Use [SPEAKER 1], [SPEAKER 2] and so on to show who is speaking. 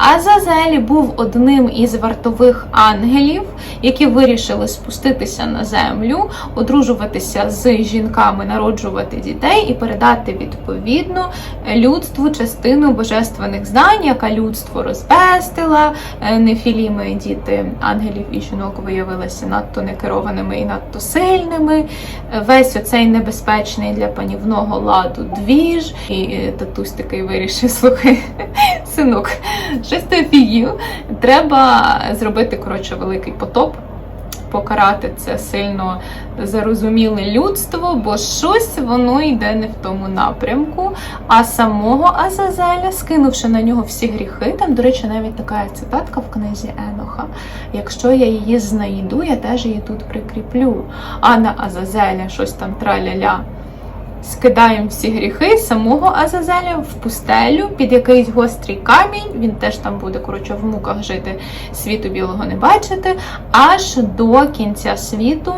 [SPEAKER 1] Азазель був одним із вартових ангелів, які вирішили спуститися на землю, одружуватися з жінками, народжувати дітей і передати відповідно людству частину божественних знань, яка людство розбестила. Е, Нефіліми діти ангелів і жінок виявилися надто некерованими і надто сильними. Е, Весь оцей небезпечний для панівного ладу двіж. І е, татусь такий вирішив, слухай, синок, щось ти офігів. Треба зробити коротше великий потоп. Покарати це сильно зарозуміле людство, бо щось воно йде не в тому напрямку. А самого Азазеля, скинувши на нього всі гріхи, там, до речі, навіть така цитатка в книзі Еноха. Якщо я її знайду, я теж її тут прикріплю. А на Азазеля щось там траля-ля. Скидаємо всі гріхи самого Азазеля в пустелю під якийсь гострий камінь. Він теж там буде коротше в муках жити, світу білого не бачити, аж до кінця світу.